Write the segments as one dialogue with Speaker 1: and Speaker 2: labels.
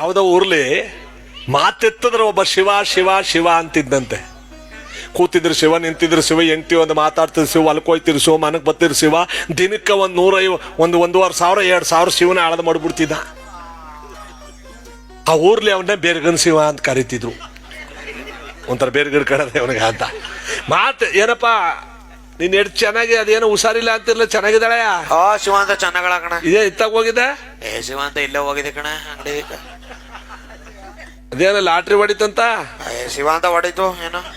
Speaker 1: ಯಾವ್ದೋ ಊರ್ಲಿ ಮಾತೆತ್ತಿದ್ರೆ ಒಬ್ಬ ಶಿವ ಶಿವ ಶಿವ ಅಂತಿದ್ದಂತೆ. ಕೂತಿದ್ರು ಶಿವ ನಿಂತಿದ್ರು ಶಿವ ಎಂಟಿ ಒಂದು ಮಾತಾಡ್ತಿದ್ರು ಶಿವ ಅಲ್ಕೋಯ್ತಿರು ಶಿವ ಮನಕ್ಕೆ ಬತ್ತಿರು ಶಿವ. ದಿನಕ್ಕೆ ಒಂದು ನೂರೈವ ಒಂದು ಒಂದೂವರೆ ಸಾವಿರ ಎರಡು ಸಾವಿರ ಶಿವನ ಆಳದ ಮಾಡ್ಬಿಡ್ತಿದ್ದ. ಆ ಊರ್ಲಿ ಅವನ್ನ ಬೇರ್ಗನ್ ಶಿವ ಅಂತ ಕರಿತಿದ್ರು. ಒಂಥರ ಬೇರ್ಗಡ್ ಕಡದೆ ಅವನಿಗೆ ಅಂತ. ಮಾತು ಏನಪ್ಪ ನೀನ್ ಎಷ್ಟು ಚೆನ್ನಾಗಿ ಅದೇನು ಹುಷಾರಿಲ್ಲ ಅಂತಿರ್ಲ ಚೆನ್ನಾಗಿದ್ದಾಳೆ
Speaker 2: ಆ ಶಿವಾಂತ ಚೆನ್ನಾಗಳ ಕಣ.
Speaker 1: ಇದೇ ಇತ್ತಾಗ ಹೋಗಿದೆ
Speaker 2: ಏ ಶಿವಾಂತ ಇಲ್ಲೇ ಹೋಗಿದೆ ಕಣ ಅಂಗಡಿ.
Speaker 1: ಅದೇನೋ ಲಾಟ್ರಿ ಹೊಡಿತಂತ?
Speaker 2: ಶಿವ ಅಂತ ಹೊಡಿತು ಏನೋ.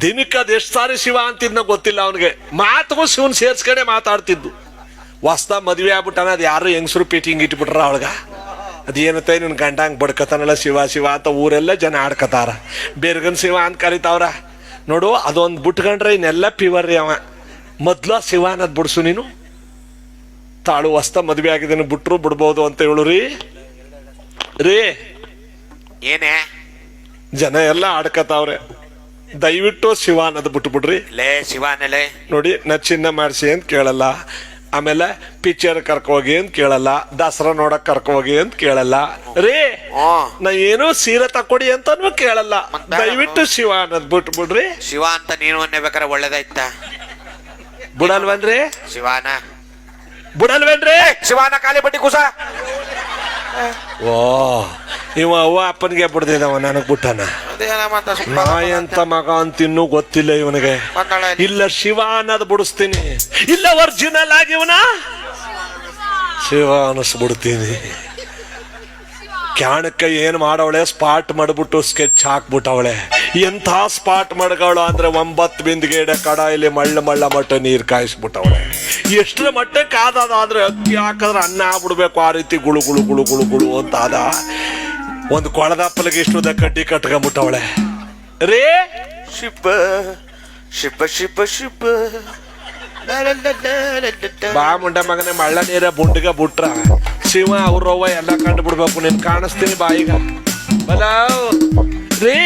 Speaker 1: ದಿನಕ್ಕೆ ಅದು ಎಷ್ಟು ಸಾರಿ ಶಿವ ಅಂತಿದ್ನ ಗೊತ್ತಿಲ್ಲ ಅವನಿಗೆ. ಮಾತುಗೂ ಶಿವನ್ ಸೇರ್ಸ್ಕಡೆ ಮಾತಾಡ್ತಿದ್ದು. ಹೊಸ್ದ ಮದುವೆ ಆಗ್ಬಿಟ್ಟಾನ ಅದು ಯಾರು ಹೆಂಗಸರು ಪೀಟಿಂಗ್ ಇಟ್ಬಿಟ್ರ ಅವಳಗ? ಅದೇನತ್ತೆ ನಿನ್ನ ಗಂಡ ಹಂಗೆ ಬಡ್ಕತಾನಲ್ಲ ಶಿವ ಶಿವ ಅಂತ ಊರೆಲ್ಲ ಜನ ಆಡ್ಕತಾರ. ಬೇರ್ಗನ್ ಶಿವ ಅಂತ ಕರಿತಾವ್ರ. ನೋಡು ಅದೊಂದು ಬಿಟ್ಕೊಂಡ್ರೆ ಇನ್ನೆಲ್ಲ ಪಿವರ್ ರೀ ಅವ. ಮೊದ್ಲು ಶಿವ ಅನ್ನೋದು ಬಿಡ್ಸು ನೀನು. ತಾಳು ಹೊಸ್ತ ಮದುವೆ ಆಗಿದ್ದೇನೆ ಬಿಟ್ರು ಬಿಡ್ಬೋದು ಅಂತ ಹೇಳು ರೀ. ರೀ.
Speaker 2: ಏನೇ?
Speaker 1: ಜನ ಎಲ್ಲ ಆಡ್ಕತಾವ್ರೆ. ದಯವಿಟ್ಟು ಶಿವ ಅನ್ನೋದು ಬಿಟ್ಬಿಡ್ರಿ.
Speaker 2: ಲೇ ಶಿವಾನೆಲೆ
Speaker 1: ನೋಡಿ ನಾ ಚಿನ್ನ ಮಾಡಿಸಿ ಅಂತ ಕೇಳಲ್ಲ. ಆಮೇಲೆ ಪಿಕ್ಚರ್ ಕರ್ಕೋಗಿ ಅಂತ ಕೇಳಲ್ಲ. ದಸರಾ ನೋಡಕ್ ಕರ್ಕೋಗಿ ಅಂತ ಕೇಳಲ್ಲ. ರೀ. ನಾ ಏನು ಸೀರೆ ತಕೊಡಿ ಅಂತಾನು ಕೇಳಲ್ಲ? ದಯವಿಟ್ಟು ಶಿವ ಅನ್ನೋದ್ ಬಿಟ್ಬಿಡ್ರಿ.
Speaker 2: ಶಿವ ಅಂತ ನೀನು ಅನ್ನಬೇಕಾರೆ ಒಳ್ಳೇದಾಯ್ತ?
Speaker 1: ಬಿಡಲ್ವನ್ರಿ?
Speaker 2: ಶಿವಾನ.
Speaker 1: ಬಿಡಲ್ವೇನ್ರಿ?
Speaker 2: ಶಿವಾನ ಖಾಲಿ ಬಡ್ಡಿ ಕುಸ.
Speaker 1: ಓ, ಇವ ಅವ್ವ ಅಪ್ಪನಿಗೆ ಬಿಡ್ದಿದವ ನನಗ್ ಬಿಟ್ಟನ.
Speaker 2: ಅದೇನ ಮತ್ತ
Speaker 1: ನಾ ಎಂತ ಮಗ ಅಂತ ಇನ್ನೂ ಗೊತ್ತಿಲ್ಲ ಇವನಿಗೆ. ಇಲ್ಲ ಶಿವ ಅನ್ನೋದು ಬಿಡಿಸ್ತೀನಿ. ಇಲ್ಲ ಒರಿಜಿನಲ್ ಆಗಿ ಇವನ. ಶಿವ ಅನಿಸ್ಬಿಡ್ತೀನಿ. ಕ್ಯಾಣಕ್ಕೆ ಏನ್ ಮಾಡವಳೆ? ಸ್ಪಾಟ್ ಮಾಡ್ಬಿಟ್ಟು ಸ್ಕೆಚ್ ಹಾಕ್ಬಿಟ್ಟವಳೆ. ಎಂಥ ಸ್ಪಾಟ್ ಮಡ್ಗಳು ಅಂದ್ರೆ ಒಂಬತ್ತು ಬಿಂದಿಗೆಡೆ ಕಡಾಯಿಲಿ ಮಳ್ಳ ಮಳ್ಳ ಮಟ್ಟ ನೀರ್ ಕಾಯಿಸ್ಬಿಟ್ಟವಳೆ ಎಷ್ಟರ ಮಟ್ಟಕ್ಕೆ ಆದ್ರೆ ಅಕ್ಕಿ ಹಾಕಿದ್ರೆ ಅನ್ನ ಆಗ್ಬಿಡ್ಬೇಕು ಆ ರೀತಿ ಗುಳು ಗುಳು ಗುಳು ಗುಳು ಗುಳು ಅಂತ ಆದ. ಒಂದು ಕೊಳದಪ್ಪಲಿಗೆ ಇಷ್ಟುದ ಕಡ್ಡಿ ಕಟ್ಕೊಂಬಿಟ್ಟವಳೆ ರೇ!
Speaker 2: ಶಿಪ್ಪ ಶಿಪ್ಪ ಶಿಪ್ಪ ಶಿಪ್ಪ.
Speaker 1: ಬಾ ಮುಂಡ ಮಗನೇ ಮಳ್ಳ ನೀರ ಬುಂಡಿಗ ಬುಟ್ರ. ಶಿವ ಅವ್ರವ್ವ ಎಲ್ಲ ಕಂಡು ಬಿಡ್ಬೇಕು ನೀನ್ ಕಾಣಿಸ್ತೀನಿ ಬಾ ಈಗ ಬಲ. ರೀ!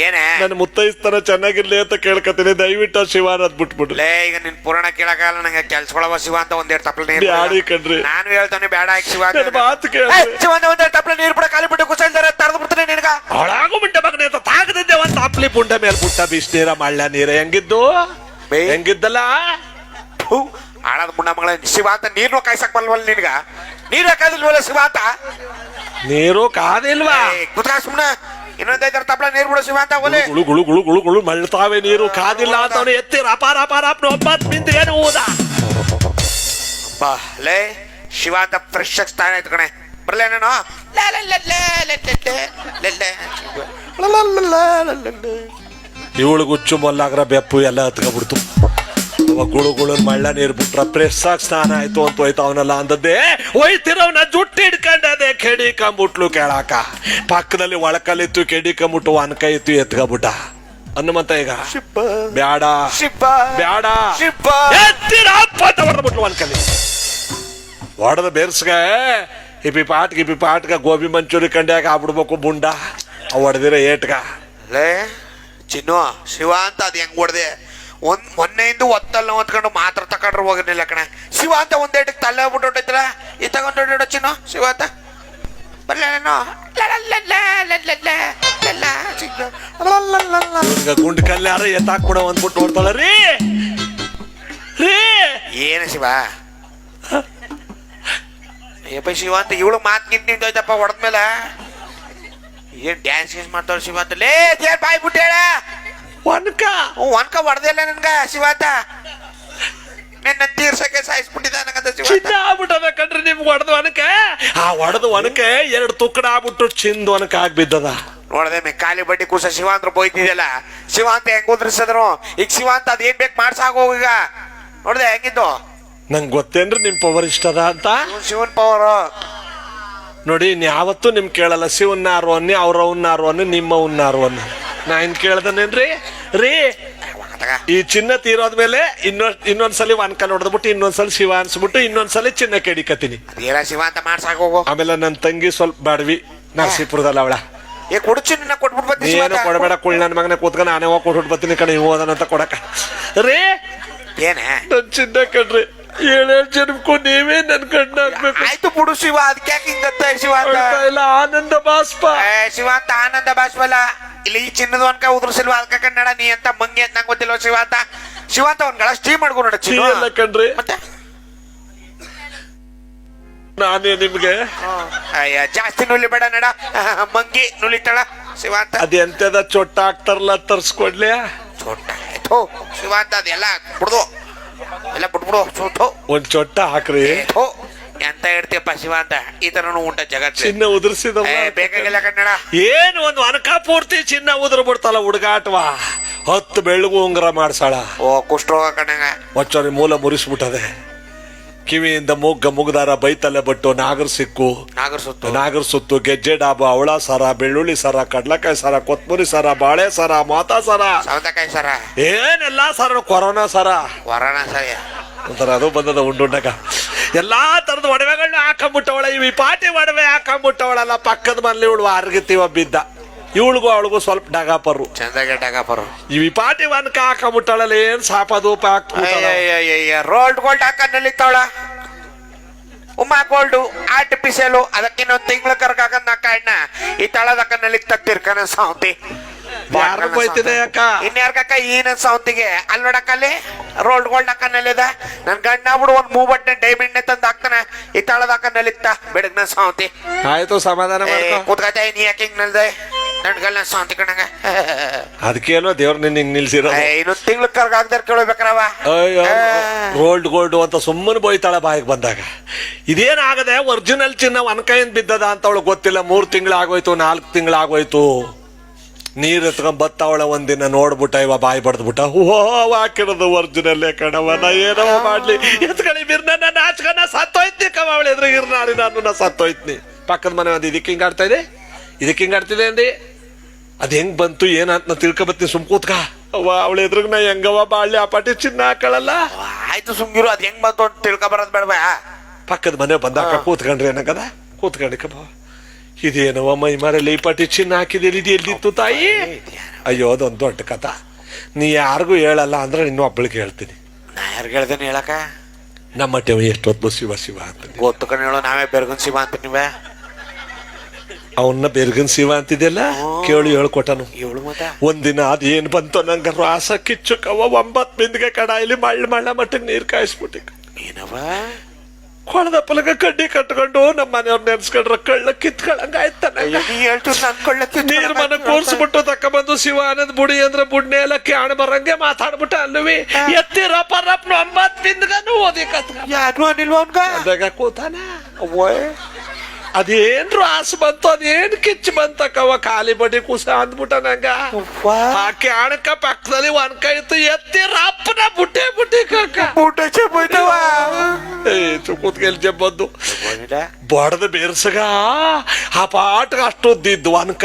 Speaker 2: ಏನೇ?
Speaker 1: ನನ್ನ ಮುತ್ತೈಸ್ತರ ಚೆನ್ನಾಗಿರ್ಲಿ ಅಂತ ಕೇಳ್ಕತೀನಿ ದಯವಿಟ್ಟು ಶಿವ ಅದ್ ಬಿಟ್ಬಿಡ್ರಿ
Speaker 2: ಲೇ ಈಗ ನಿನ್ ಪುರಾಣ ಕೇಳಕ್ಕಾಗಲ್ಲ ನಂಗೆ ಕೆಲ್ಸಗೊಳವ ಶಿವ ಅಂತ ಒಂದೆರಡು ತಪ್ಪಲ ನೀರು
Speaker 1: ಬ್ಯಾಡಿ ಕಣ್ರಿ.
Speaker 2: ನಾನು ಹೇಳ್ತಾನೆ ಬೇಡ ಆಗಿ ಶಿವ ಅಂತ.
Speaker 1: ಮಾತು.
Speaker 2: ಏ, ಶಿವ ಅಂತ ಒಂದೆರಡು ತಪ್ಪಲ ನೀರು ಬಿಡ ಕಾಲಿ ಬಿಟ್ಟು ಕುಸ ಇಲ್ದಾರೆ ತರದು ಬಿಡ್ತಾನೆ ನಿನಗ.
Speaker 1: ಅವಳಾಗು ಬಿಟ್ಟ ಮಗನೇ ಅಂತ ತಾಗದಿದ್ದೆ ಒಂದ್ ತಪ್ಪಲಿ ಪುಂಡ ಮೇಲೆ ಬುಟ್ಟ ಬಿಸ್ನೀರ ಮಳ್ಳ ನೀರ. ಹೆಂಗಿದ್ದು?
Speaker 2: ಬೇ.
Speaker 1: ಹೆಂಗಿದ್ದಲ್ಲ?
Speaker 2: ಆಳದ ಮುಂಡ ಮಗಳ ಶಿವ ಅಂತ ನೀರ್ನು ಕಾಯ್ಸಕ್ ಬಲ್ವಲ್ಲ ನಿನಗ? ನೀರೇ ಕಾದಿಲ್ವಲ್ಲ ಶಿವ ಅಂತ?
Speaker 1: ನೀರು ಕಾದಿಲ್ವಾ?
Speaker 2: ಏ, ಕುತ್ಕ ಸುಮ್ನೆ. ಇನ್ನೊಂದೈದರ ತಪ್ಪಳ ನೀರು ಬಿಡು ಶಿವ ಅಂತ ಒಲೆ.
Speaker 1: ಗುಳು ಗುಳು ಗುಳು ಗುಳು ಗುಳು ಮಳ್ತಾವೆ ನೀರು ಕಾದಿಲ್ಲ ಅಂತ ಅವನು ಎತ್ತಿ ರಪಾರ ಅಪಾರ ಅಪ್ನ ಒಬ್ಬತ್ ಬಿಂದು ಏನು
Speaker 2: ಊದ? ಅಬ್ಬಾ ಶಿವ ಅಂತ ಫ್ರೆಶ್ ಆಗಿ ಸ್ಥಾನ ಆಯ್ತು ಕಣೆ. ಬರಲೇ ನಾನು?
Speaker 1: ಇವಳು ಗುಚ್ಚು ಮೊಲ್ಲಾಗ್ರ ಬೆಪ್ಪು ಎಲ್ಲ ಹತ್ಕೊಂಡ್ಬಿಡ್ತು. ಅವ ಗುಳು ಗುಳು ಮಳ್ಳ ನೀರ್ ಬಿಟ್ರ ಪ್ರೆಸ್ ಆಗಿ ಸ್ನಾನ ಆಯ್ತು ಅಂತ ಹೋಯ್ತು ಅವನೆಲ್ಲ ಅಂದದ್ದೇ ಹೋಯ್ತಿರವನ ಜುಟ್ಟು ಹಿಡ್ಕೊಂಡದೆ ಕೆಡಿಕೊಂಬಿಟ್ಲು ಕೇಳಾಕ. ಪಕ್ಕದಲ್ಲಿ ಒಳಕಲ್ಲಿತ್ತು ಒನ್ ಒನ್ಕ ಇತ್ತು ಎತ್ಕೊಬಿಟ್ಟ. ಹನುಮಂತ ಈಗ ಬ್ಯಾಡ ಬ್ಯಾಡ. ಹೊಡೆದ್ಬಿಟ್ಲು ಒನ್ಕಲ್ಲಿ ಹೊಡೆದ ಬೆರ್ಸ್ಗ ಇಪ್ಪಿ ಪಾಟ್ಗ ಇಪಿ ಪಾಟ್ಗ ಗೋಬಿ ಮಂಚೂರಿ ಕಂಡ್ಯಾಗ ಆಗ್ಬಿಡ್ಬೇಕು ಬುಂಡ. ಅವ್ ಹೊಡೆದಿರ ಏಟ್ಗ.
Speaker 2: ಲೇ ಚಿನ್ನು ಶಿವ ಅಂತ ಅದು ಹೆಂಗ್ ಹೊಡೆದೆ? ಒಂದ್ ಮೊನ್ನೆಯಿಂದ ಒತ್ತಲ್ಲ ನಾವು ಹೊತ್ಕೊಂಡು ಮಾತ್ರ ತಕೊಂಡ್ರೆ ಹೋಗಿರ್ಲಿಲ್ಲ ಕಣ. ಶಿವ ಅಂತ ಒಂದೇಟಕ್ಕೆ ತಲೆ ಹೋಗ್ಬಿಟ್ಟು ಈ ತಗೊಂಡು ಚಿನ್ನು ಶಿವ ಅಂತ
Speaker 1: ಗುಂಡ್ ಕಲ್ಯಾರ ಎತ್ತಾಕ್ಬಿಡ ಅಂದ್ಬಿಟ್ಟು ನೋಡ್ತಾಳ. ರೀ! ರೀ!
Speaker 2: ಏನು ಶಿವ? ಏಪ ಶಿವ ಅಂತ ಇವಳು ಮಾತು ಗಿಂತ ನಿಂತೋಯ್ತಪ್ಪ ಹೊಡೆದ್ಮೇಲೆ ಏನು ಡ್ಯಾನ್ಸ್ ಗೀನ್ಸ್ ಮಾಡ್ತಾಳೆ ಶಿವ ಅಂತ ಲೇ ಬಾಯ್ ಬಿಟ್ಟೇಳ
Speaker 1: ಒನ್ಕ?
Speaker 2: ಒನ್ಕ ಹೊಡೆದಿಲ್ಲ ನನ್ಗ ಶಿವಾತ. ನಿನ್ನ ತೀರ್ಸಕ್ಕೆ ಸಾಯಿಸ್ಬಿಟ್ಟಿದ್ದ ನನಗಂತ.
Speaker 1: ಚಿನ್ನ ಆಗ್ಬಿಟ್ಟದ ಕಣ್ರಿ ನಿಮ್ಗೆ ಹೊಡೆದು ಒನಕೆ? ಆ ಹೊಡೆದು ಒನಕೆ ಎರಡು ತುಕ್ಕಡ ಆಗ್ಬಿಟ್ಟು ಚಿಂದ ಒನಕ ಆಗ್ಬಿದ್ದದ.
Speaker 2: ನೋಡದೆ ಮೇ ಖಾಲಿ ಬಡ್ಡಿ ಕೂಸ ಶಿವ ಅಂದ್ರೆ ಶಿವಾಂತ ಹೆಂಗ್ ಉದ್ರಿಸಿದ್ರು? ಈಗ ಶಿವಾಂತ ಅದೇನ್ ಬೇಕು ಮಾಡ್ಸಾಗೋಗ ಈಗ. ನೋಡ್ದೆ ಹೆಂಗಿದ್ದು
Speaker 1: ನಂಗೆ ಗೊತ್ತೇನ್ರಿ ನಿಮ್ ಪವರ್ ಇಷ್ಟದ ಅಂತ?
Speaker 2: ಶಿವನ್ ಪವರ್
Speaker 1: ನೋಡಿ ಇನ್ ಯಾವತ್ತೂ ನಿಮ್ ಕೇಳಲ್ಲ ಶಿವನ್ನಾರು ಅನ್ನಿ ಅವ್ರವನ್ನಾರು ಅನ್ನಿ ನಿಮ್ಮವನ್ನಾರು ಅನ್ನಿ ನಾ ಇನ್ ಕೇಳ್ದನೇನ್ರಿ ರೀ ಈ ಚಿನ್ನ ತೀರೋದ್ಮೇಲೆ ಇನ್ನೊಂದ್ ಇನ್ನೊಂದ್ಸಲಿ ಒನ್ಕ ಹೊಡೆದ್ಬಿಟ್ಟು ಇನ್ನೊಂದ್ಸಲಿ ಶಿವ ಅನ್ಸ್ಬಿಟ್ಟು ಇನ್ನೊಂದ್ಸಲಿ ಚಿನ್ನ ಕೆಡಿಕತೀನಿ
Speaker 2: ಏನ ಶಿವ ಅಂತ ಮಾಡ್ಸಾಗೋಗು
Speaker 1: ಆಮೇಲೆ ನನ್ನ ತಂಗಿ ಸ್ವಲ್ಪ ಬಾಡ್ವಿ ನರಸೀಪುರದಲ್ಲ ಅವಳ.
Speaker 2: ಏ ಕೊಡು ಚಿನ್ನ ಕೊಟ್ಬಿಟ್ಟು ಬರ್ತೀನಿ ಅಂತ.
Speaker 1: ಕೊಡಬೇಡ ಕುಳ್ ನನ್ನ ಮಗನ ಕೂತ್ಕೊಂಡು ನಾನೇ ಹೋಗಿ ಕೊಟ್ಬಿಟ್ಟು ಬರ್ತೀನಿ ಕಣ ನೀವು ಹೋದನಂತ ಕೊಡಕ ರೀ
Speaker 2: ಏನೇ?
Speaker 1: ನನ್ ಚಿನ್ನ ಕಣ್ರಿ. ಏಳೇಳು ಜನಕ್ಕೂ ನೀವೇ ನನ್ ಗಂಡ
Speaker 2: ಆಯ್ತು ಬಿಡು ಶಿವ ಅದಕ್ಕೆ ಹಿಂಗತ್ತ ಶಿವ ಅಂತ?
Speaker 1: ಇಲ್ಲ ಆನಂದ ಬಾಷ್ಪ.
Speaker 2: ಏ, ಶಿವ ಅಂತ ಆನಂದ ಬಾಷ್ಪಲ್ಲ? ಇಲ್ಲಿ ಈ ಚಿನ್ನದ ಅನ್ಕ ಉದುರ್ಸಿಲ್ವ? ಅದಕ್ಕೆ ಕನ್ನಡ ನೀ ಅಂತ ಮಂಗಿ ಅಂತ ನಂಗೆ ಗೊತ್ತಿಲ್ವ ಶಿವ ಅಂತ? ಶಿವ ಅಂತ ಒಂದ್ಗಳ ಸ್ಟೀಮ್ ಮಾಡ್ಕೊಂಡು ನೋಡ
Speaker 1: ಚೀ ಎಲ್ಲ ಕಣ್ರಿ.
Speaker 2: ಮತ್ತೆ?
Speaker 1: ನಾನೇ ನಿಮ್ಗೆ.
Speaker 2: ಅಯ್ಯ ಜಾಸ್ತಿ ನುಲಿ ಬೇಡ ನಡ. ಮಂಗಿ ನುಲಿತಾಳ ಶಿವ ಅಂತ.
Speaker 1: ಅದೆಂತದ ಚೊಟ್ಟ ಹಾಕ್ತಾರಲ್ಲ ತರ್ಸ್ಕೊಡ್ಲಿ.
Speaker 2: ಚೋಟ ಆಯ್ತು ಶಿವ ಅಂತ ಅದೆಲ್ಲ ಬಿಡ್ದು. ಎಲ್ಲ ಬಿಟ್ಬಿಡು ಥೋ.
Speaker 1: ಒಂದ್ ಚೊಟ್ಟ ಹಾಕ್ರಿ.
Speaker 2: ಥೋ. ಎಂತ ಹೇಳ್ತೀಯಪ್ಪ ಶಿವ ಅಂತ ಈ ತರನು ಉಂಟ ಜಗತ್ತು
Speaker 1: ಚಿನ್ನ ಉದುರ್ಸಿದ
Speaker 2: ಬೇಕಾಗಿಲ್ಲ ಕನ್ನಡ
Speaker 1: ಏನು ಒಂದು ಅನಕ ಪೂರ್ತಿ ಚಿನ್ನ ಉದುರ್ ಬಿಡ್ತಲ್ಲ ಹುಡುಗಾಟವಾ. ಹತ್ತು ಬೆಳ್ಳಗು ಉಂಗುರ ಮಾಡ್ಸಾಳ.
Speaker 2: ಓ ಕುಷ್ಠರೋಗ ಕಣ್ಣಂಗ
Speaker 1: ಒಚ್ಚರಿ ಮೂಲ ಮುರಿಸ್ಬಿಟ್ಟದೆ. ಕಿವಿಯಿಂದ ಮೊಗ್ಗ ಮುಗ್ದಾರ ಬೈತಲೆ ಬಟ್ಟು ನಾಗರ ಸಿಕ್ಕು.
Speaker 2: ನಾಗರ ಸುತ್ತು.
Speaker 1: ನಾಗರ ಸುತ್ತು ಗೆಜ್ಜೆ ಡಾಬು ಅವಳ ಸರ ಬೆಳ್ಳುಳ್ಳಿ ಸರ ಕಡ್ಲಕಾಯಿ ಸರ ಕೊತ್ಮುರಿ ಸರ ಬಾಳೆ ಸರ ಮಾತಾ ಸರ.
Speaker 2: ಸೌತೆಕಾಯಿ ಸರ.
Speaker 1: ಏನೆಲ್ಲಾ ಸರ ಕೊರೋನಾ ಸರ.
Speaker 2: ಕೊರೋನಾ ಸರ.
Speaker 1: ಒಂಥರ ಅದು ಬಂದದ ಉಂಡುಂಡಾಗ ಎಲ್ಲಾ ತರದ ಒಡವೆಗಳನ್ನ ಹಾಕೊಂಡ್ಬಿಟ್ಟವಳ ಇವಿ ಪಾಟಿ ಒಡವೆ ಹಾಕೊಂಡ್ಬಿಟ್ಟವಳಲ್ಲ ಪಕ್ಕದ ಮನೇಲಿ ಇವಳು ಅರ್ಗತಿವ ಬಿದ್ದ ಇವಳಿಗೂ ಅವಳಿಗೂ ಸ್ವಲ್ಪ ಡಗಾಪರು.
Speaker 2: ಚಂದಾಗೆ ಡಗಾಪರು.
Speaker 1: ಈ ವಿಪಾಟಿ ಕಾಕ ಹಾಕೊಂಬಿಟ್ಟವಳಲ್ಲ ಏನ್ ಸಾಪದೂಪ
Speaker 2: ರೋಲ್ಡ್ ಗೋಲ್ಡ್ ಹಾಕನ್ನಲ್ಲಿತ್ತವಳ ಉಮಾ ಗೋಲ್ಡು ಆರ್ಟಿಫಿಷಿಯಲ್ ಅದಕ್ಕಿನ್ನೊಂದು ತಿಂಗಳ ಕರ್ಕಾಕ ನಕ್ಕ ಈ ತಳದಕ್ಕ ತತ್ತಿರ್ಕನ ಸಾವಂತಿ
Speaker 1: ಯಾರು ಏನ ಅಕ್ಕ?
Speaker 2: ಸಾವಂತಿಗೆ ಅಲ್ಲಿ? ನೋಡಕ್ಕಲ್ಲಿ ರೋಲ್ಡ್ ಗೋಲ್ಡ್ ಹಾಕನ್ನಲ್ಲಿದ ನನ್ ಗಂಡ ಬಿಡು ಒಂದ್ ಮೂವಟ್ಟೆ ಡೈಮಂಡ್ ತಂದು ಹಾಕ್ತಾನೆ. ಈ ತಳದ ನಲಿತ ಬೆಳಗ್ನ ಸಾವಂತಿ
Speaker 1: ಆಯ್ತು ಸಮಾಧಾನ
Speaker 2: ಕೂತ್ಕತೆ ನೀ ಯಾಕೆ ಹಿಂಗ್ ನಲ್ದೆ ನನ್ಗಲ್ಲ ಸ್ವಾಂತಿ ಕಣಂಗ.
Speaker 1: ಅದಕ್ಕೇನೋ ದೇವ್ರ ನಿನ್ನ ಹಿಂಗ್ ನಿಲ್ಸಿರೋ
Speaker 2: ಇನ್ನೊಂದು ತಿಂಗಳ ಕರ್ಗ ಆಗ್ದಾರ ಕೇಳ್ಬೇಕ್ರವ
Speaker 1: ಅಯ್ಯೋ ಗೋಲ್ಡ್ ಗೋಲ್ಡ್ ಅಂತ ಸುಮ್ಮನೆ ಬೋಯ್ತಾಳ ಬಾಯಿಗೆ ಬಂದಾಗ. ಇದೇನಾಗದೆ ಒರಿಜಿನಲ್ ಚಿನ್ನ ಒನ್ಕೈಯಿಂದ ಬಿದ್ದದ ಅಂತ ಅವಳು ಗೊತ್ತಿಲ್ಲ. ಮೂರ್ ತಿಂಗಳು ಆಗೋಯ್ತು ನಾಲ್ಕು ತಿಂಗಳು ಆಗೋಯ್ತು ನೀರ್ ಎತ್ಕೊಂಡ್ ಬತ್ತಾವಳ ಒಂದಿನ ನೋಡ್ಬಿಟ್ಟ ಇವ ಬಾಯಿ ಬಡ್ದ್ಬಿಟ್ಟ ಓ ಹಾಕಿರೋದು ಒರಿಜಿನಲ್ ಕಣವ ನಾ ಏನೋ ಮಾಡ್ಲಿ. ಎತ್ಕಳಿ ಬಿರ್ನ ನನ್ನ ನಾಚ್ಕನ ಸತ್ತೋಯ್ತಿ ಕವ ಅವಳ ಎದುರುಗಿರ್ನಾಡಿ ನಾನು ನಾ ಸತ್ತೋಯ್ತೀನಿ. ಪಕ್ಕದ ಮನೆ ಒಂದು ಇದಕ್ಕೆ ಹಿಂಗ್ ಆಡ್ತಾ ಇದೆ ಇದಕ್ಕೆ ಹಿಂಗಾಡ್ತಿದೆ ಅಂದಿ? ಅದ್ ಹೆಂಗ್ ಬಂತು ಏನಂತ ನಾ ತಿಳ್ಕೊಬತ್ತೀನಿ ಸುಮ್ ಕೂತ್ಕ. ಅವ್ವ ಅವಳ ಎದುರುಗ್ ನಾ ಹೆಂಗವ ಬಾಳ್ಲಿ ಆ ಪಾಟಿ ಚಿನ್ನ ಹಾಕಳಲ್ಲ?
Speaker 2: ಆಯ್ತು ಸುಮ್ಗಿರು ಅದ್ ಹೆಂಗ್ ಬಂತು ಅಂತ ತಿಳ್ಕೊ ಬರೋದ್ ಬೇಡವಾ?
Speaker 1: ಪಕ್ಕದ ಮನೆ ಬಂದಾಕ ಕೂತ್ಕೊಂಡ್ರಿ ಏನಂಗದ ಕೂತ್ಕೊಂಡಿಕ ಇದೇನವ ಮೈ ಮರಲ್ಲಿ ಈ ಪಾಟಿ ಚಿನ್ನ ಹಾಕಿದಿಲ್ಲ ಇದು ಎಲ್ಲಿತ್ತು ತಾಯಿ? ಅಯ್ಯೋ ಅದೊಂದು ದೊಡ್ಡ ಕಥ. ನೀ ಯಾರಿಗೂ ಹೇಳಲ್ಲ ಅಂದ್ರೆ ನಿನ್ನ ಒಬ್ಬಳಿಗೆ ಹೇಳ್ತೀನಿ.
Speaker 2: ನಾ ಯಾರು ಹೇಳ್ದೇನೆ ಹೇಳಕ
Speaker 1: ನಮ್ಮ ಟೆವ ಎಷ್ಟೊತ್ತು ಶಿವ ಶಿವ ಅಂತ
Speaker 2: ಗೊತ್ತು ಕಣ ಹೇಳೋ ನಾವೇ ಬೆರ್ಗನ್ ಶಿವ ಅಂತ ನೀವೇ.
Speaker 1: ಅವನ್ನ ಬೆರ್ಗನ್ ಶಿವ ಅಂತಿದ್ಯಲ್ಲ? ಕೇಳಿ ಹೇಳ್ಕೊಟ್ಟನು. ಒಂದಿನ ಅದ್ ಅದೇನ್ ಬಂತು ನಂಗ ರಾಸ ಕಿಚ್ಚು ಕವ ಒಂಬತ್ ಬಿಂದಿಗೆ ಕಡಾಯಿಲಿ ಮಳ್ಳ ಮಳ್ಳ ಮಟ್ಟಿಗೆ ನೀರ್ ಕಾಯಿಸ್ಬಿಟ್ಟಿ
Speaker 2: ಏನವ?
Speaker 1: ಕೊಳದ ಪಲಕ ಕಡ್ಡಿ ಕಟ್ಕೊಂಡು ನಮ್ಮ ಮನೆಯವ್ರ ನೆನ್ಸ್ಕೊಂಡ್ರ ಕಳ್ಳ ಕಿತ್ಕೊಳಂಗ ಆಯ್ತಾನ
Speaker 2: ನೀ ಹೇಳ್ತು ನನ್ ಕೊಳ್ಳಕ್ಕೆ
Speaker 1: ನೀರ್ ಮನ ಕೂರ್ಸ್ಬಿಟ್ಟು ತಕ್ಕ ಬಂದು ಶಿವ ಅನ್ನದ್ ಬುಡಿ ಅಂದ್ರೆ ಬುಡ್ನೆ ಎಲ್ಲ ಕ್ಯಾಣ ಬರಂಗೆ ಮಾತಾಡ್ಬಿಟ್ಟ ಅಲ್ಲವಿ. ಎತ್ತಿ ರಪ ರಪ್ನ ಒಂಬತ್ ಬಿಂದ್ಗನು ಓದಿ ಕತ್
Speaker 2: ಯಾರು ಅನಿಲ್ವ
Speaker 1: ಕೂತಾನ ಅದೇನ್ರು ಆಸೆ ಬಂತು ಅದೇನ್ ಕಿಚ್ಚು ಬಂತಕ್ಕವ ಖಾಲಿ ಬಡಿ ಕುಸ ಅಂದ್ಬಿಟ್ಟ ನಂಗ ಆ ಕ್ಯಾಣಕ್ಕ ಪಕ್ಕದಲ್ಲಿ ಒಂದ್ ಕೈ ಇತ್ತು ಎತ್ತಿ ರಪ್ಪನ ಬುಟ್ಟೆ ಬುಟ್ಟಿ ಕಕ್ಕ
Speaker 2: ಊಟ ಚೆಪ್ಪೋಯ್ತವ
Speaker 1: ಏ ಕೂತ್ಕೆಲ್ ಜಬ್ಬದ್ದು ಬಡದ ಬೇರ್ಸಗ ಆ ಪಾಠ ಅಷ್ಟೊದ್ದಿದ್ದು ಅನ್ಕ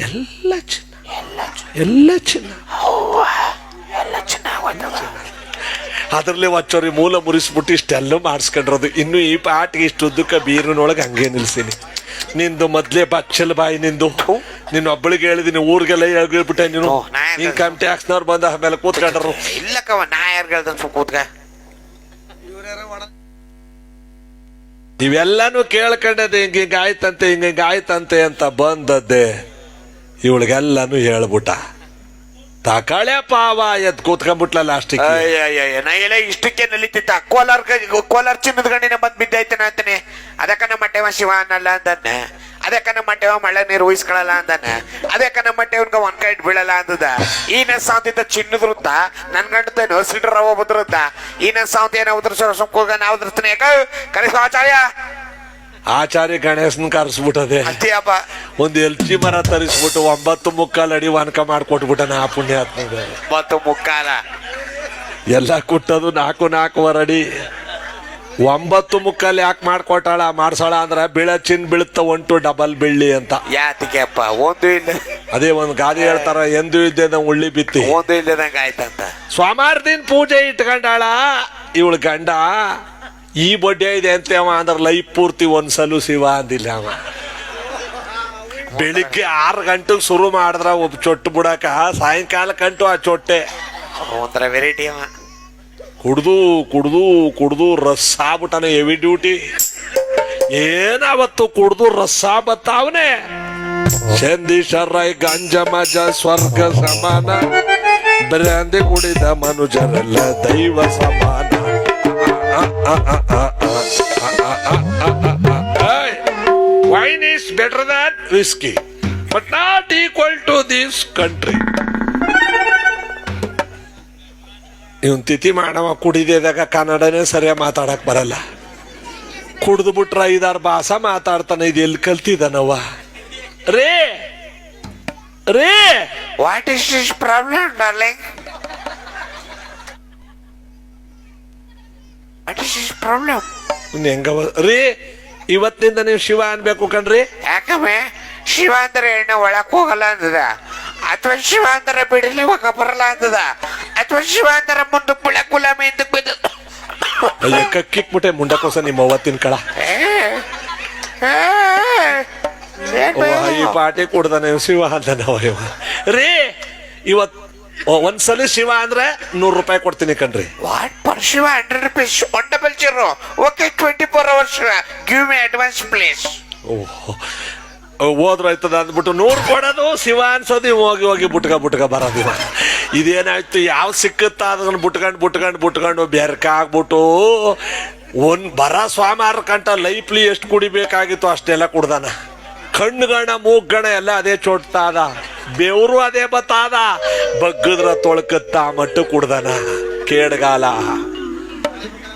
Speaker 1: ಎಲ್ಲ ಚಿನ್ನ ಎಲ್ಲ ಚಿನ್ನ
Speaker 2: ಎಲ್ಲ ಚೆನ್ನಾಗೋಯ್ತವ
Speaker 1: ಅದ್ರಲ್ಲೇ ಒಚ್ಚೋರಿ ಮೂಲ ಮುರಿಸ್ಬಿಟ್ಟು ಇಷ್ಟೆಲ್ಲ ಮಾಡಿಸ್ಕೊಂಡಿರೋದು. ಇನ್ನು ಈ ಪಾಟಿಗೆ ಇಷ್ಟು ಉದ್ದಕ್ಕೆ ಬೀರಿನೊಳಗೆ ಹಂಗೆ ನಿಲ್ಸೀನಿ. ನಿಂದು ಮೊದ್ಲೇ ಬಚ್ಚಲ್ ಬಾಯಿ ನಿಂದು. ನಿನ್ನ ಒಬ್ಬಳಿಗೆ ಹೇಳಿದೀನಿ ಊರಿಗೆಲ್ಲ ಹೇಳ್ಬಿಟ್ಟೆ ನೀನು. ಇನ್ಕಮ್ ಟ್ಯಾಕ್ಸ್ನವ್ರು ಬಂದ ಆಮೇಲೆ ಕೂತ್ಕೊಂಡ್ರು.
Speaker 2: ಇಲ್ಲಕ್ಕವ ನಾ ಯಾರು ಹೇಳ್ದನ್ ಕೂತ್ಗ ಕೂತ್ಕ.
Speaker 1: ಇವೆಲ್ಲಾನು ಕೇಳ್ಕೊಂಡದೆ ಹಿಂಗ ಹಿಂಗ ಆಯ್ತಂತೆ ಹಿಂಗ ಹಿಂಗ ಆಯ್ತಂತೆ ಅಂತ ಬಂದದ್ದೆ. ಇವಳಿಗೆಲ್ಲಾನು ಹೇಳ್ಬಿಟ್ಟ. ತಕಳೆ ಪಾವ ಎದ್ ಕೂತ್ಕೊಂಡ್ಬಿಟ್ಲ
Speaker 2: ಲಾಸ್ಟ್ ನಾ ಇಷ್ಟಕ್ಕೆ ನಲಿತಿತ್ತ ಕೋಲಾರ ಕೋಲಾರ ಚಿನ್ನದ ಗಂಡಿನ ಬಂದ್ ಬಿದ್ದೈತನ ಅಂತಾನೆ. ಅದಕ್ಕ ನಮ್ಮ ಮಟ್ಟೆವ ಶಿವ ಅನ್ನಲ್ಲ ಅಂದನ್ನ ಅದಕ್ಕ ನಮ್ಮ ಮಟ್ಟೆವ ಮಳೆ ನೀರು ಉಯಿಸ್ಕೊಳಲ್ಲ ಅಂದನ್ನ ಅದಕ್ಕ ನಮ್ಮ ಮಟ್ಟೆವನ್ಗ ಒನ್ ಕೈ ಬೀಳಲ್ಲ ಅಂದದ. ಈ ನನ್ ಸಾಂತಿದ್ದ ಚಿನ್ನದ ವೃತ್ತ, ನನ್ ಗಂಡತೇನು ಸಿಡ್ರ ರವ ಬದ್ರದ್ದ ಈ ನನ್ ಸಾಂತಿ ಏನೋ ಉದ್ರಸ ಸುಮ್ಕೋಗ ಆಚಾರ್ಯ.
Speaker 1: ಆಚಾರ್ಯ ಗಣೇಶನ್ ಕರೆಸ್ಬಿಟ್ಟದೆ.
Speaker 2: ಒಂದು
Speaker 1: ಒಂದ್ ಎಲ್ಚಿ ಮರ ತರಿಸ್ಬಿಟ್ಟು ಒಂಬತ್ತು ಮುಕ್ಕಾಲ್ ಅಡಿ ವನಕ ಮಾಡ್ಕೊಟ್ಬಿಟ್ಟನ ಆ ಪುಣ್ಯ
Speaker 2: ಮತ್ತು ಮುಕ್ಕಾಲ?
Speaker 1: ಎಲ್ಲ ಕುಟ್ಟದು ನಾಲ್ಕು ನಾಲ್ಕುವರೆ ಅಡಿ. ಒಂಬತ್ತು ಮುಕ್ಕಾಲ್ ಯಾಕೆ ಮಾಡ್ಕೊಟ್ಟಾಳ? ಮಾಡ್ಸಾಳ ಅಂದ್ರೆ ಬೀಳ ಚಿನ್ ಬೀಳುತ್ತ ಒಂಟು ಡಬಲ್ ಬೆಳ್ಳಿ ಅಂತ.
Speaker 2: ಯಾತಿಗೆಪ್ಪ ಒಂದು ಇಲ್ಲ.
Speaker 1: ಅದೇ ಒಂದು ಗಾದಿ ಹೇಳ್ತಾರ ಎಂದು ಇದ್ದೆ ನಾವು ಉಳ್ಳಿ ಬಿತ್ತಿ.
Speaker 2: ಒಂದು ಇಲ್ಲದಂಗ ಆಯ್ತಂತ.
Speaker 1: ಸ್ವಾಮಾರ್ದಿನ ಪೂಜೆ ಇಟ್ಕೊಂಡಾಳ. ಇವಳು ಗಂಡ ಈ ಬಡ್ಡೆ ಇದೆ ಅಂತ ಅವ ಅಂದ್ರ ಲೈಫ್ ಪೂರ್ತಿ ಒಂದ್ಸಲು ಶಿವ ಅಂದಿಲ್ಲ ಅವ. ಬೆಳಿಗ್ಗೆ ಆರು ಗಂಟೆಗೆ ಶುರು ಮಾಡಿದ್ರ ಒಬ್ಬ ಚೊಟ್ಟು ಬಿಡಾಕ ಸಾಯಂಕಾಲ ಕಂಟು ಆ ಚೊಟ್ಟೆ.
Speaker 2: ಒಂಥರ ವೆರೈಟಿ ಅವ.
Speaker 1: ಕುಡ್ದು ಕುಡ್ದು ಕುಡ್ದು ರಸ್ ಆಗ್ಬಿಟ್ಟಾನೆ ಹೆವಿ ಡ್ಯೂಟಿ ಏನಾವತ್ತು ಕುಡ್ದು ರಸ್ ಬತ್ತಾವನೆ ಶರ್ರೈ ಗಂಜ ಮಜ ಸ್ವರ್ಗ ಸಮಾನ. ಬ್ರಾಂದಿ ಕುಡಿದ ಮನುಜರೆಲ್ಲ ದೈವ ಸಮಾನ. Wine is better than whisky but not equal to this country ಇವನ್ ತಿಥಿ ಮಾಡವ ಕುಡಿದೇದಾಗ ಕನ್ನಡನೇ ಸರಿಯಾಗಿ ಮಾತಾಡಕ್ ಬರಲ್ಲ. ಕುಡ್ದು ಬಿಟ್ರ ಐದಾರು ಭಾಷೆ ಮಾತಾಡ್ತಾನೆ, ಇದು ಎಲ್ಲಿ ಕಲ್ತಿದ್ದಾನವ ರೇ ರೇ!
Speaker 2: What is this problem darling what is this problem
Speaker 1: ಹೆಂಗವ? ರೀ ಇವತ್ತಿನಿಂದ ನೀವು ಶಿವ ಅನ್ಬೇಕು ಕಣ್ರಿ.
Speaker 2: ಯಾಕಮ್ಮೆ? ಶಿವ ಅಂದ್ರೆ ಎಣ್ಣೆ ಒಳಕ್ ಹೋಗಲ್ಲ ಅಂತದ ಅಥವಾ ಶಿವ ಅಂದ್ರೆ ಬಿಡಲಿ ಹೋಗ ಬರಲ್ಲ ಅಂತದ ಅಥವಾ ಶಿವ ಅಂದ್ರೆ ಮುಂದೆ ಬಿಳ ಗುಲಾಮಿ ಹಿಂದಕ್ಕೆ ಬಿದ್ದ.
Speaker 1: ಅಯ್ಯ ಕಕ್ಕಿಕ್ಬಿಟ್ಟೆ ಮುಂಡಕೋಸ ನಿಮ್ಮ ಅವತ್ತಿನ ಕಳ.
Speaker 2: ಏ, ಏ, ಏನ್
Speaker 1: ಅವ್ವ, ಈ ಪಾಟಿ ಕುಡ್ದಾನೆ ಶಿವ ಅಂದನವ ಇವ. ರೀ ಇವತ್ ಒ- ಒಂದ್ಸಲಿ ಶಿವ ಅಂದ್ರೆ ನೂರು ರೂಪಾಯಿ ಕೊಡ್ತೀನಿ ಕಣ್ರಿ
Speaker 2: What per Shiva? 100 rupees. One double zero. Okay, 24 hours. Shiva. Give me advance, please.
Speaker 1: ಓಹ್ ಹೋದ್ರಾಯ್ತದ ಅಂದ್ಬಿಟ್ಟು ನೂರು ಕೊಡೋದು ಶಿವ ಅನ್ಸೋದು ಇವ್ ಹೋಗಿ ಹೋಗಿ ಬುಟ್ಕ ಬುಟ್ಕ ಬರೋದಿಲ್ಲ ಇದೇನಾಯ್ತು ಯಾವ ಸಿಕ್ಕುತ್ತ ಅದನ್ನ ಬುಟ್ಕೊಂಡು ಬುಟ್ಕೊಂಡು ಬುಟ್ಕೊಂಡು ಬೆರ್ಕ ಆಗ್ಬಿಟ್ಟು ಒಂದ್ ಬರ ಸ್ವಾಮಾರ ಕಂಟ ಲೈಫ್ಲಿ ಎಷ್ಟು ಕುಡಿಬೇಕಾಗಿತ್ತು ಅಷ್ಟೆಲ್ಲ ಕುಡ್ದಾನ ಕಣ್ಣುಗಣ ಮೂಗ್ಗಣ ಎಲ್ಲ ಅದೇ ಚೋಟ್ತಾದ. ಬೆವರು ಅದೇ ಬತ್ತಾದ. ಬಗ್ಗದ್ರ ತೊಳ್ಕತ್ತ ಮಟ್ಟು ಕುಡ್ದನ. ಕೇಡ್ಗಾಲ.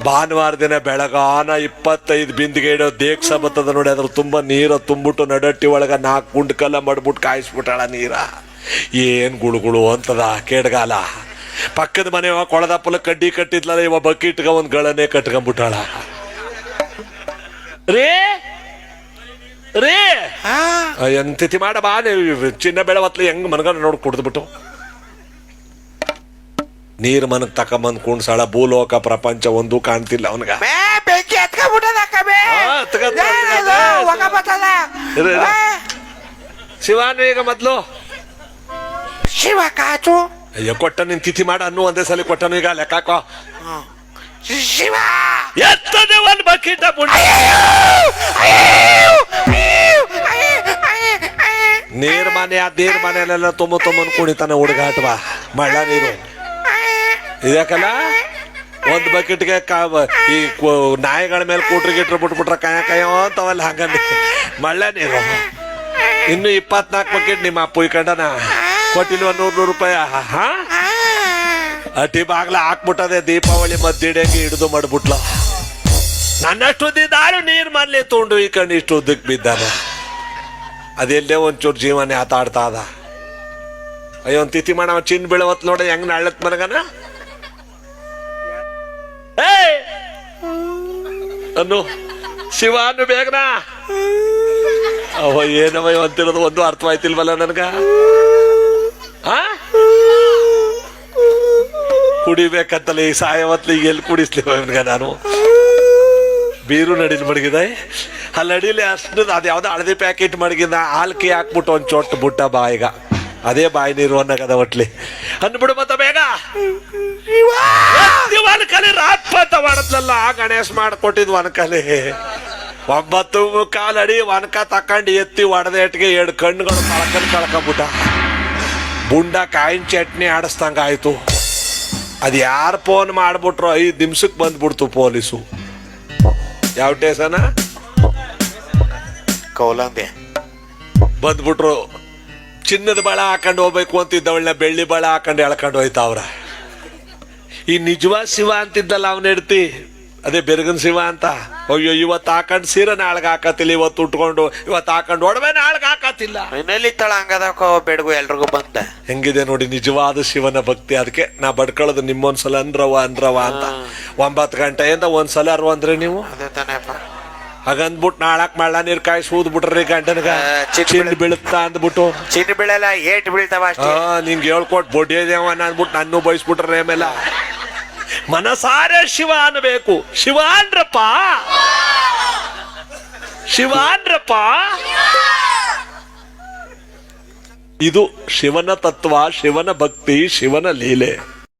Speaker 1: ಭಾನುವಾರ ದಿನ ಬೆಳಗಾನ ಇಪ್ಪತ್ತೈದು ಬಿಂದಿಗೆ ಇಡೋ ದೇಕ್ಸ ಬತ್ತದ ನೋಡಿ ಅದ್ರ ತುಂಬ ನೀರ ತುಂಬಿಟ್ಟು ನಡಟ್ಟಿ ಒಳಗ ನಾಲ್ಕು ಗುಂಡ್ಕಲ್ಲ ಮಡ್ಬಿಟ್ಟು ಕಾಯಿಸ್ಬಿಟ್ಟಾಳ ನೀರ. ಏನ್ ಗುಳುಗುಳು ಅಂತದ ಕೇಡ್ಗಾಲ. ಪಕ್ಕದ ಮನೆಯವ ಪಲ ಕಡ್ಡಿ ಕಟ್ಟಿದ್ಲಲ್ಲ, ಇವ ಬಕ್ಕಿಟ್ಗ ಒಂದ್ ಗಳನೆ ಕಟ್ಕೊಂಡ್ಬಿಟ್ಟಾಳ ರೇ! ರೇ
Speaker 2: Ah,
Speaker 1: ಎಂತಿತಿ ಮಾಡ ಬಾ ನೀವು ಚಿನ್ನ ಬೆಳವತ್ಲಿ ಹೆಂಗ್ ಮನಗನ ನೋಡಿ ಕುಡ್ದ್ಬಿಟ್ಟು ನೀರ್ ಮನಗ್ ತಕೊಂಬಂದ್ ಕುಣ್ಸಾಳ ಭೂಲೋಕ ಪ್ರಪಂಚ ಒಂದು ಕಾಣ್ತಿಲ್ಲ ಅವನ್ಗ
Speaker 2: ಮೇ ಬೆಂಕಿ ಹತ್ಕೊಂಡ್ಬಿಟ್ಟದ ಕಬೆ
Speaker 1: ಆ, ತಗೋ, ತಗೋ, ತಗೋ.
Speaker 2: ಹೋಗ ಬರ್ತದ
Speaker 1: ಇರು, ಇರು.
Speaker 2: ಆ,
Speaker 1: ಶಿವಾನು ಈಗ ಮೊದ್ಲು
Speaker 2: ಶಿವ ಕಾಚು
Speaker 1: ಅಯ್ಯೋ ಕೊಟ್ಟ ನಿನ್ ತಿಥಿ ಮಾಡ ಅನ್ನು ಒಂದೇ ಸಲ ಕೊಟ್ಟನು ಈಗ ಲೆಕ್ಕಾಕೋ
Speaker 2: ಶಿವ!
Speaker 1: ಎತ್ತದೆ ಒಂದು ಬಕೆಟ್
Speaker 2: ಅಯ್ಯೋ.
Speaker 1: ನೀರ್ ಮನೆ ಆ ನೀರ್ ಮನೆಯಲ್ಲೆಲ್ಲ ತುಂಬ ತುಂಬನ್ ಕುಣಿತಾನೆ ಬಾ. ಮಳ್ಳ ನೀರು. ಇದಕ್ಕಲ್ಲ ಒಂದ್ ಬಕೆಟ್ಗೆ ಕಾ ಈ ಕು- ನಾಯಿಗಳ ಮೇಲೆ ಕೂಟ್ರಿ ಗಿಟ್ರು ಬಿಟ್ಬಿಟ್ರ ಕಾಯ ಕಾಯೋ ಅಂತವಲ್ಲ ಹಂಗಂದ. ಮಳ್ಳ ನೀರು. ಇನ್ನು ಇಪ್ಪತ್ನಾಲ್ಕು ಬಕೆಟ್ ನಿಮ್ಮ ಅಪ್ಪು ಕಂಡನ. ಕೊಟ್ಟಿಲ್ವ ನೂರ್ ನೂರು ರೂಪಾಯಿ? ಹಾ? ಅಟಿ ಬಾಗ್ಲ ಹಾಕ್ಬಿಟ್ಟದೆ ದೀಪಾವಳಿ ಮದ್ದಿಡಂಗೆ ಹಿಡಿದು ಮಾಡ್ಬಿಟ್ಲ. ನನ್ನಷ್ಟು ಉದ್ದಿದ್ದಾರು ನೀರ್ ಮನ್ಲಿ ತೊಂಡು ಈ ಕಣ್ಣು ಇಷ್ಟು ಉದ್ದಕ್ಕೆ ಬಿದ್ದಾನೆ. ಅದೆಲ್ಲೇ ಒಂಚೂರು ಜೀವನ ಆತಾಡ್ತಾ ಅದ. ಅಯ್ಯೋ, ಒಂದು ತಿಥಿ ಮಾಡ ಚಿನ್ ಬೀಳವತ್ ನೋಡ ಹೆಂಗ್ ನಳ್ಳತ್ ಮನಗನ! ಅನ್ನು, ಶಿವ ಅನ್ನು ಬೇಗನ? ಅವ ಏನವ ಅಂತಿರೋದು, ಒಂದು ಅರ್ಥವಾಯ್ತಿಲ್ವಲ್ಲ ನನ್ಗ? ಆ? ಕುಡಿಬೇಕಂತಲ್ಲ ಈ ಸಾಯವತ್ಲಿ ಈಗ ಎಲ್ಲಿ ಕುಡಿಸ್ಲಿವ ಇವನ್ಗ ನಾನು? ಬೀರು ನಡಿಲ್ ಮಡಗಿದ. ಅಲ್ಲಿ ಅಡಿಲಿ ಅಷ್ಟು ಅದು ಯಾವ್ದೋ ಹಳದಿ ಪ್ಯಾಕೆಟ್ ಮಡಗಿದ ಹಾಲ್ಕಿ ಹಾಕ್ಬಿಟ್ಟು ಒಂದು ಚೊಟ್ಟು ಬುಟ್ಟ ಬಾಯಿಗ ಅದೇ ಬಾಯಿ ನೀರು ಅನ್ನಕದ ಒಟ್ಲಿ. ಅಂದ್ಬಿಡು ಮತ್ತ ಬೇಗ. ಒನಕಲಿ ರಾತ್ಪತ್ತ ಮಾಡದ್ಲಲ್ಲ ಗಣೇಶ್ ಮಾಡ್ಕೊಟ್ಟಿದ್ ಒನಕಲಿ ಒಂಬತ್ತು ಕಾಲ್ ಅಡಿ ಒನಕ ತಕೊಂಡು ಎತ್ತಿ ಒಡೆದೇಟ್ಗೆ ಎರಡು ಕಣ್ಣುಗಳು ಕಳ್ಕೊಂಡ್ ಕಳ್ಕೊಂಬಿಟ್ಟ. ಬುಂಡ ಕಾಯಿನ ಚಟ್ನಿ ಆಡಿಸ್ದಂಗೆ ಆಯ್ತು ಅದು ಯಾರು ಫೋನ್ ಮಾಡ್ಬಿಟ್ರು ಐದು ನಿಮಿಷಕ್ಕೆ ಬಂದ್ಬಿಡ್ತು ಪೊಲೀಸು. ಯಾವ ಟೇಸನ
Speaker 2: ಕೌಲಂದೆ
Speaker 1: ಬಂದ್ಬಿಟ್ರು. ಚಿನ್ನದ ಬಳ ಹಾಕೊಂಡು ಹೋಗ್ಬೇಕು ಅಂತಿದ್ದವಳನ್ನ ಬೆಳ್ಳಿ ಬಳ ಹಾಕೊಂಡು ಎಳ್ಕೊಂಡು ಹೋಯ್ತಾವ್ರ ಈ ನಿಜವಾದ ಶಿವ ಅಂತಿದ್ದಲ್ಲ ಅವನ ಹೆಡ್ತಿ? ಅದೇ ಬೆರಗನ್ ಶಿವ ಅಂತ. ಅಯ್ಯೋ ಇವತ್ತು ಹಾಕೊಂಡು ಸೀರೆ ನಾಳ್ಗೆ ಹಾಕತಿಲ್ಲ ಇವತ್ತು ಉಟ್ಕೊಂಡು ಇವತ್ತು ಹಾಕೊಂಡು ಒಡವೆ ನಾಳ್ಗೆ ಹಾಕತಿಲ್ಲ
Speaker 2: ಇನ್ನೆಲ್ಲಿ ತಳ ಹಂಗದಕ್ಕೋ ಬೆಡಗು ಎಲ್ರಿಗೂ ಬಂದ.
Speaker 1: ಹೆಂಗಿದೆ ನೋಡಿ ನಿಜವಾದ ಶಿವನ ಭಕ್ತಿ. ಅದಕ್ಕೆ ನಾ ಬಡ್ಕೊಳ್ಳೋದು ನಿಮ್ಮೊಂದ್ಸಲ ಅಂದ್ರವ ಅಂದ್ರವ ಅಂತ. ಒಂಬತ್ತು ಗಂಟೆಯಿಂದ ಒಂದ್ಸಲ ಅರ್ವ ಅಂದ್ರೆ ನೀವು?
Speaker 2: ಅದೇ ತಾನೇಪ್ಪ.
Speaker 1: ಹಾಗಂದ್ಬಿಟ್ಟು ನಾಳಕ್ ಮಳ್ಳ ನೀರ್ ಕಾಯಿಸಿ ಸೂದ್ ಬಿಟ್ರಿ ಗಂಟನ್ಗ
Speaker 2: ಚಿಕ್ಕ ಬೆಳೆ-
Speaker 1: ಬೀಳುತ್ತಾ ಅಂದ್ಬಿಟ್ಟು.
Speaker 2: ಚಿನ್ನ ಬೀಳಲ್ಲ ಏಟ್ ಬೀಳ್ತಾವ ಅಷ್ಟೇ.
Speaker 1: ನಿಂಗೆ ಹೇಳ್ಕೊಟ್ ಬೊಡ್ಡಿದೇವ ಅಂದ್ಬಿಟ್ಟು ನನ್ನೂ ಬಯಸ್ಬಿಟ್ರೆ ಆಮೇಲೆ ಮನಸಾರೆ ಶಿವ ಅನ್ಬೇಕು ಶಿವ ಅಂದ್ರಪ್ಪ. ಶಿವ ಅಂದ್ರಪ್ಪ. ಇದು ಶಿವನ ತತ್ವ ಶಿವನ ಭಕ್ತಿ ಶಿವನ ಲೀಲೆ.